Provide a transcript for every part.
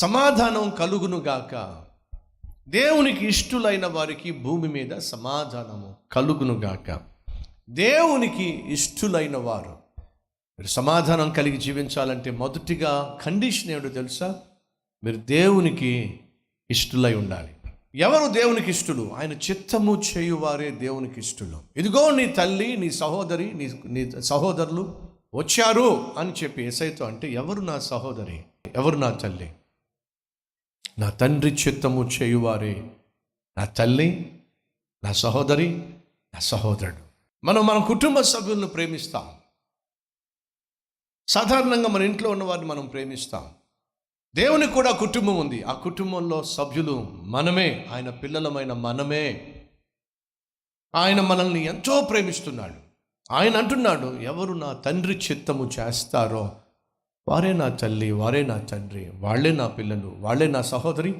సమాధానం కలుగునుగాక. దేవునికి ఇష్టులైన వారికి భూమి మీద సమాధానము కలుగునుగాక. దేవునికి ఇష్టులైన వారు. మీరు సమాధానం కలిగి జీవించాలంటే మొదటిగా కండిషన్ ఏమిటో తెలుసా? మీరు దేవునికి ఇష్టులై ఉండాలి. ఎవరు దేవునికి ఇష్టులు? ఆయన చిత్తము చేయువారే దేవునికి ఇష్టులు. ఇదిగో నీ తల్లి నీ సహోదరి నీ నీ సహోదరులు వచ్చారు అని చెప్పి ఎసైతో అంటే ఎవరు నా సహోదరి? ఎవరు నా తల్లి? నా తండ్రి చిత్తము చేయువారే. నా తల్లి నా సహోదరి నా సహోదరుడు. మనం మన కుటుంబ సభ్యులను ప్రేమిస్తాం. సాధారణంగా మన ఇంట్లో ఉన్నవారిని మనం ప్రేమిస్తాం. దేవునికి కూడా కుటుంబం ఉంది. ఆ కుటుంబంలో సభ్యులు మనమే ఆయన పిల్లలమైన మనమే. ఆయన మనల్ని ఎంతో ప్రేమిస్తున్నాడు. ఆయన అంటున్నాడు ఎవరు నా తండ్రి చిత్తము చేస్తారో వారే నా తల్లి వారే నా తండ్రి వాళ్ళే నా పిల్లలు వాళ్ళే నా సహోదరి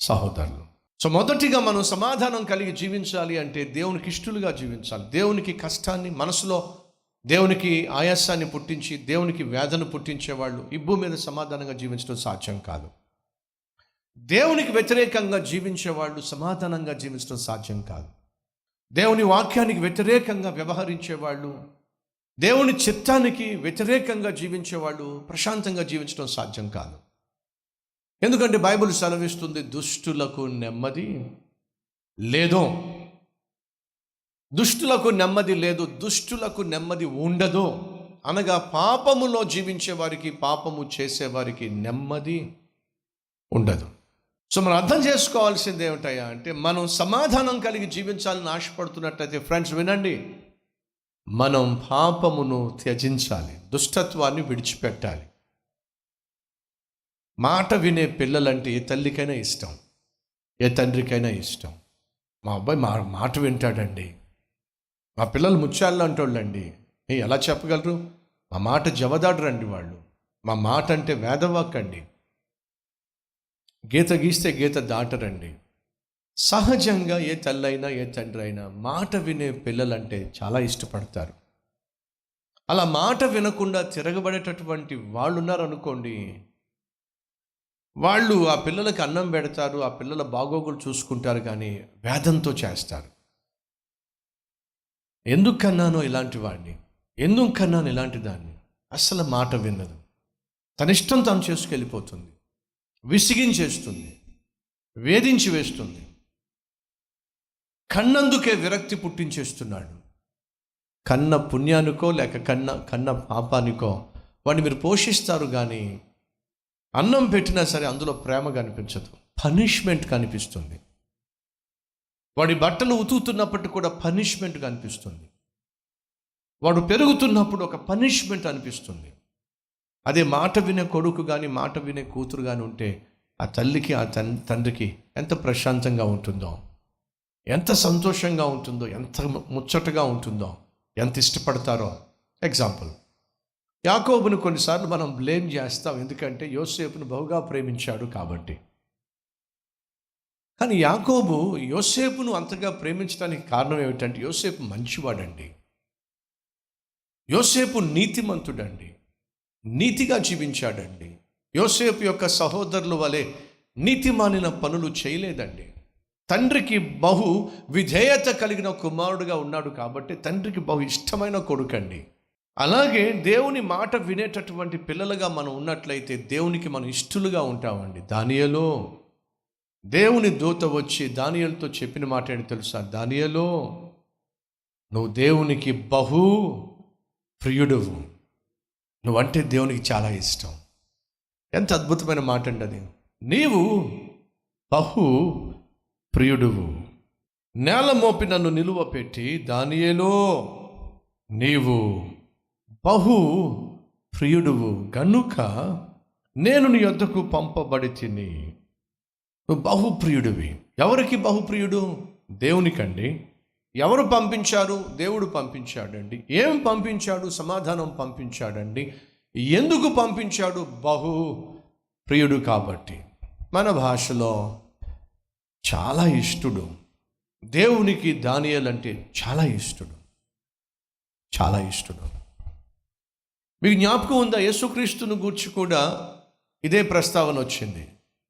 సహోదరులు. సో మొదటిగా మనం సమాధానం కలిగి జీవించాలి అంటే దేవునికి ఇష్టలుగా జీవించాలి. దేవునికి కష్టాన్ని మనసులో దేవునికి ఆయాసాన్ని పుట్టించి దేవునికి వేదన పుట్టించేవాళ్ళు ఈ భూమి మీద సమాధానంగా జీవించడం సాధ్యం కాదు. దేవునికి వ్యతిరేకంగా జీవించేవాళ్ళు సమాధానంగా జీవించడం సాధ్యం కాదు. దేవుని వాక్యానికి వ్యతిరేకంగా వ్యవహరించేవాళ్ళు దేవుని చిత్తానికి వ్యతిరేకంగా జీవించేవాడు ప్రశాంతంగా జీవించడం సాధ్యం కాదు. ఎందుకంటే బైబిల్ సెలవిస్తుంది దుష్టులకు నెమ్మది లేదో. దుష్టులకు నెమ్మది లేదు దుష్టులకు నెమ్మది ఉండదు. అనగా పాపములో జీవించే వారికి పాపము చేసేవారికి నెమ్మది ఉండదు. సో మనం అర్థం చేసుకోవాల్సింది ఏమిటయ్యా అంటే మనం సమాధానం కలిగి జీవించాలని ఆశపడుతున్నట్టయితే ఫ్రెండ్స్ వినండి మనం పాపమును త్యజించాలి దుష్టత్వాన్ని విడిచిపెట్టాలి. మాట వినే పిల్లలంటే ఏ తల్లికైనా ఇష్టం ఏ తండ్రికైనా ఇష్టం. మా అబ్బాయి మా మాట వింటాడండి. మా పిల్లలు ముత్యాలు అంటోళ్ళండి ఏ ఎలా చెప్పగలరు? మా మాట జవదాడరండి వాళ్ళు. మా మాట అంటే వేదవాక్ అండి గీత గీస్తే గీత దాటరండి. సహజంగా ఏ తల్లైనా ఏ తండ్రి అయినా మాట వినే పిల్లలంటే చాలా ఇష్టపడతారు. అలా మాట వినకుండా తిరగబడేటటువంటి వాళ్ళు ఉన్నారనుకోండి వాళ్ళు ఆ పిల్లలకు అన్నం పెడతారు ఆ పిల్లల బాగోగులు చూసుకుంటారు కానీ వేదంతో చేస్తారు. ఎందుకు కన్నానో ఇలాంటి వాడిని? ఎందుకు కన్నాను ఇలాంటి దాన్ని? అసలు మాట విన్నదు తన ఇష్టం తాను చేసుకెళ్ళిపోతుంది. విసిగించేస్తుంది. వేధించి వేస్తుంది. కన్నందుకే విరక్తి పుట్టించేస్తున్నాడు. కన్న పుణ్యానికో లేక కన్న కన్న పాపానికో వాడిని మీరు పోషిస్తారు కానీ అన్నం పెట్టినా సరే అందులో ప్రేమ కనిపించదు పనిష్మెంట్ కనిపిస్తుంది వాడి బట్టలు ఉతుకుతున్నప్పటికీ కూడా పనిష్మెంట్ కనిపిస్తుంది వాడు పెరుగుతున్నప్పుడు ఒక పనిష్మెంట్ అనిపిస్తుంది. అదే మాట వినే కొడుకు కానీ మాట వినే కూతురు కానీ ఉంటే ఆ తల్లికి ఆ తన్ తండ్రికి ఎంత ప్రశాంతంగా ఉంటుందో. ఎంత సంతోషంగా ఉంటుందో ఎంత ముచ్చటగా ఉంటుందో ఎంత ఇష్టపడతారో. ఎగ్జాంపుల్ యాకోబును కొన్నిసార్లు మనం బ్లేమ్ చేస్తాం. ఎందుకంటే యోసేపును బహుగా ప్రేమించాడు కాబట్టి. కానీ యాకోబు యోసేపును అంతగా ప్రేమించడానికి కారణం ఏమిటంటే యోసేపు మంచివాడండి. యోసేపు నీతిమంతుడండి. నీతిగా జీవించాడండి. యోసేపు యొక్క సహోదరుల వలె నీతిమానిన పనులు చేయలేదండి. తండ్రికి బహు విధేయత కలిగిన కుమారుడుగా ఉన్నాడు కాబట్టి తండ్రికి బహు ఇష్టమైన కొడుకండి. అలాగే దేవుని మాట వినేటటువంటి పిల్లలుగా మనం ఉన్నట్లయితే దేవునికి మనం ఇష్టలుగా ఉంటామండి. దానియలో దేవుని దూత వచ్చి దానియలతో చెప్పిన మాట ఏంటి తెలుసా? దానియలో నువ్వు దేవునికి బహు ప్రియుడువు. నువ్వంటే దేవునికి చాలా ఇష్టం. ఎంత అద్భుతమైన మాట అండి అది. నీవు బహు ప్రియుడువు నేల మోపి నన్ను నిలువ పెట్టి దానియేలో నీవు బహు ప్రియుడువు గనుక నేను నీ యొద్దకు పంపబడి తిని నువ్వు బహుప్రియుడివి ఎవరికి బహుప్రియుడు దేవునికండి. ఎవరు పంపించారు? దేవుడు పంపించాడండి. ఏం పంపించాడు? సమాధానం పంపించాడండి. ఎందుకు పంపించాడు? బహు ప్రియుడు కాబట్టి. మన భాషలో చాలా ఇష్టడు. దేవునికి దానియాలంటే చాలా ఇష్టడు. చాలా ఇష్టడు. మీకు జ్ఞాపకం ఉందా? యేసుక్రీస్తును గూర్చి కూడా ఇదే ప్రస్తావన వచ్చింది.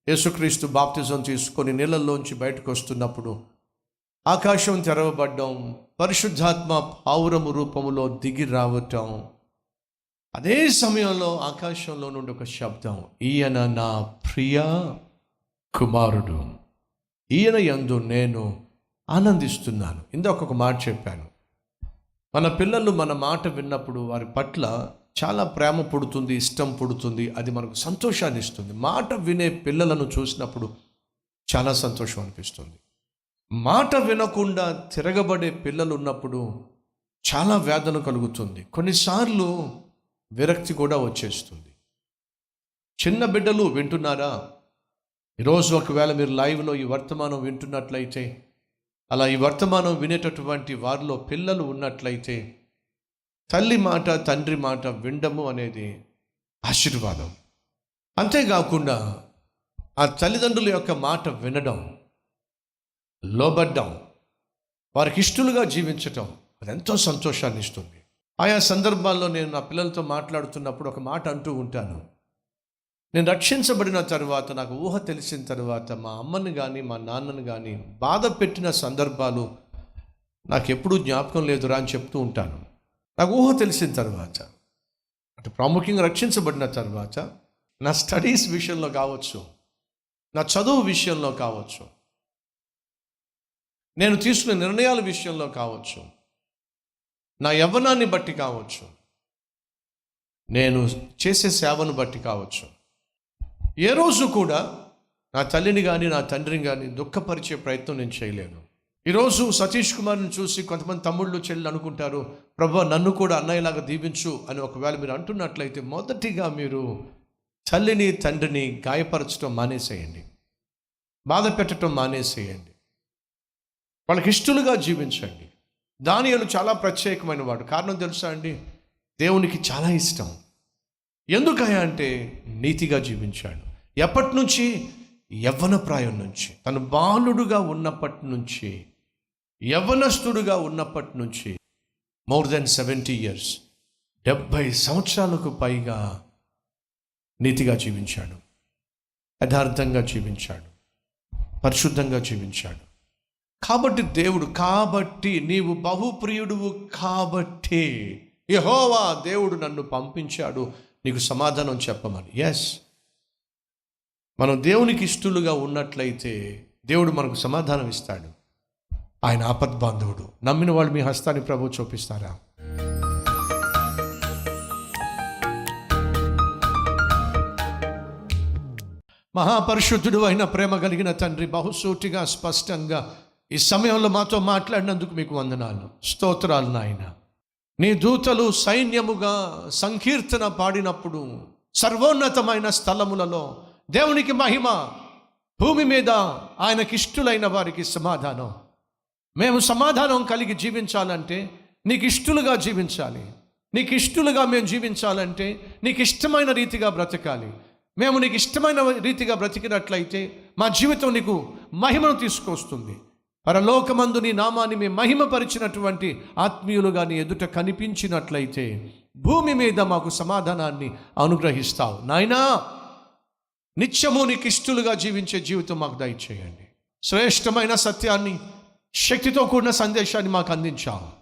యేసుక్రీస్తు బాప్తిజం తీసుకొని నీళ్ళల్లోంచి బయటకు వస్తున్నప్పుడు ఆకాశం తెరవబడ్డం పరిశుద్ధాత్మ పావురము రూపములో దిగి రావటం. అదే సమయంలో ఆకాశంలో నుండి ఒక శబ్దం ఈయన నా ప్రియ కుమారుడు. ఈయన యందు నేను ఆనందిస్తున్నాను. ఇందాక ఒక మాట చెప్పాను. మన పిల్లలు మన మాట విన్నప్పుడు వారి పట్ల చాలా ప్రేమ పుడుతుంది ఇష్టం పుడుతుంది అది మనకు సంతోషాన్ని ఇస్తుంది. మాట వినే పిల్లలను చూసినప్పుడు చాలా సంతోషం అనిపిస్తుంది. మాట వినకుండా తిరగబడే పిల్లలు ఉన్నప్పుడు చాలా వేదన కలుగుతుంది. కొన్నిసార్లు విరక్తి కూడా వచ్చేస్తుంది. చిన్న బిడ్డలు వింటున్నారా? ఈరోజు ఒకవేళ మీరు లైవ్లో ఈ వర్తమానం వింటున్నట్లయితే అలా ఈ వర్తమానం వినేటటువంటి వారిలో పిల్లలు ఉన్నట్లయితే తల్లి మాట తండ్రి మాట వినడము అనేది ఆశీర్వాదం. అంతేకాకుండా ఆ తల్లిదండ్రుల యొక్క మాట వినడం లోబడ్డం వారికి ఇష్టలుగా జీవించటం అది ఎంతో సంతోషాన్ని ఇస్తుంది ఆయా సందర్భాల్లో నేను నా పిల్లలతో మాట్లాడుతున్నప్పుడు ఒక మాట అంటూ ఉంటాను. నేను రక్షించబడిన తర్వాత నాకు ఊహ తెలిసిన తర్వాత మా అమ్మని కానీ మా నాన్నని కానీ బాధ పెట్టిన సందర్భాలు నాకు ఎప్పుడూ జ్ఞాపకం లేదురా అని చెప్తూ ఉంటాను. నాకు ఊహ తెలిసిన తర్వాత అంటే ప్రాముఖ్యంగా రక్షించబడిన తర్వాత నా స్టడీస్ విషయంలో కావచ్చు నా చదువు విషయంలో కావచ్చు నేను తీసుకునే నిర్ణయాల విషయంలో కావచ్చు నా యవ్వనాన్ని బట్టి కావచ్చు నేను చేసే సేవను బట్టి కావచ్చు ఏ రోజు కూడా నా తల్లిని కానీ నా తండ్రిని కానీ దుఃఖపరిచే ప్రయత్నం నేను చేయలేను. ఈరోజు సతీష్ కుమార్ని చూసి కొంతమంది తమ్ముళ్ళు చెల్లెలు అనుకుంటారు ప్రభా నన్ను కూడా అన్నయ్యలాగా దీవించు అని ఒకవేళ మీరు అంటున్నట్లయితే మొదటిగా మీరు తల్లిని తండ్రిని గాయపరచడం మానేసేయండి. బాధ పెట్టడం మానేసేయండి. వాళ్ళకి ఇష్టలుగా జీవించండి. దానియలు చాలా ప్రత్యేకమైన వాడు. కారణం తెలుసా అండి? దేవునికి చాలా ఇష్టం. ఎందుకయా అంటే నీతిగా జీవించాడు. ఎప్పటి నుంచి యవ్వన ప్రాయం నుంచి. తను బాలుడుగా ఉన్నప్పటి నుంచి యవ్వనస్తుడుగా ఉన్నప్పటి నుంచి మోర్ దెన్ సెవెంటీ ఇయర్స్ డెబ్భై సంవత్సరాలకు పైగా నీతిగా జీవించాడు. యథార్థంగా జీవించాడు. పరిశుద్ధంగా జీవించాడు. కాబట్టి దేవుడు కాబట్టి నీవు బహుప్రియుడువు కాబట్టి యహోవా దేవుడు నన్ను పంపించాడు. నీకు సమాధానం చెప్పమని. ఎస్ మనం దేవునికి ఇష్టలుగా ఉన్నట్లయితే దేవుడు మనకు సమాధానం ఇస్తాడు. ఆయన ఆపద్బాంధవుడు. నమ్మిన వాళ్ళు మీ హస్తాన్ని ప్రభు చూపిస్తారా? మహాపరిశుద్ధుడు అయిన ప్రేమ కలిగిన తండ్రి బహుసూటిగా స్పష్టంగా ఈ సమయంలో మాతో మాట్లాడినందుకు మీకు వందనాలు. స్తోత్రాలు నాయన. నీ దూతలు సైన్యముగా సంకీర్తన పాడినప్పుడు సర్వోన్నతమైన స్థలములలో దేవునికి మహిమ. భూమి మీద ఆయనకి ఇష్టలైన వారికి సమాధానం. మేము సమాధానం కలిగి జీవించాలంటే నీకు ఇష్టలుగా జీవించాలి. నీకు ఇష్టలుగా మేము జీవించాలంటే నీకు ఇష్టమైన రీతిగా బ్రతకాలి. మేము నీకు ఇష్టమైన రీతిగా బ్రతికినట్లయితే మా జీవితం నీకు మహిమను తీసుకొస్తుంది. పరలోకమందు నీ నామాన్ని మేము మహిమపరిచినటువంటి ఆత్మీయులుగా నీ ఎదుట కనిపించినట్లయితే భూమి మీద మాకు సమాధానాన్ని అనుగ్రహిస్తావు. నాయనా! నిత్యము నీకు ఇష్టలుగా జీవించే జీవితం మాకు దయచేయండి. శ్రేష్టమైన సత్యాన్ని శక్తితో కూడిన సందేశాన్ని మాకు అందించాము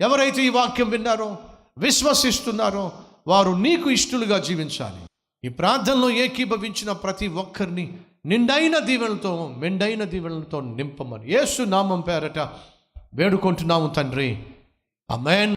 ఎవరైతే ఈ వాక్యం విన్నారో విశ్వసిస్తున్నారో వారు నీకు ఇష్టలుగా జీవించాలి. ఈ ప్రార్థనలో ఏకీభవించిన ప్రతి ఒక్కరిని నిండైన దీవెనలతో మెండైన దీవెనలతో నింపమని ఏసు నామం పేరట వేడుకుంటున్నాము తండ్రి. అమెన్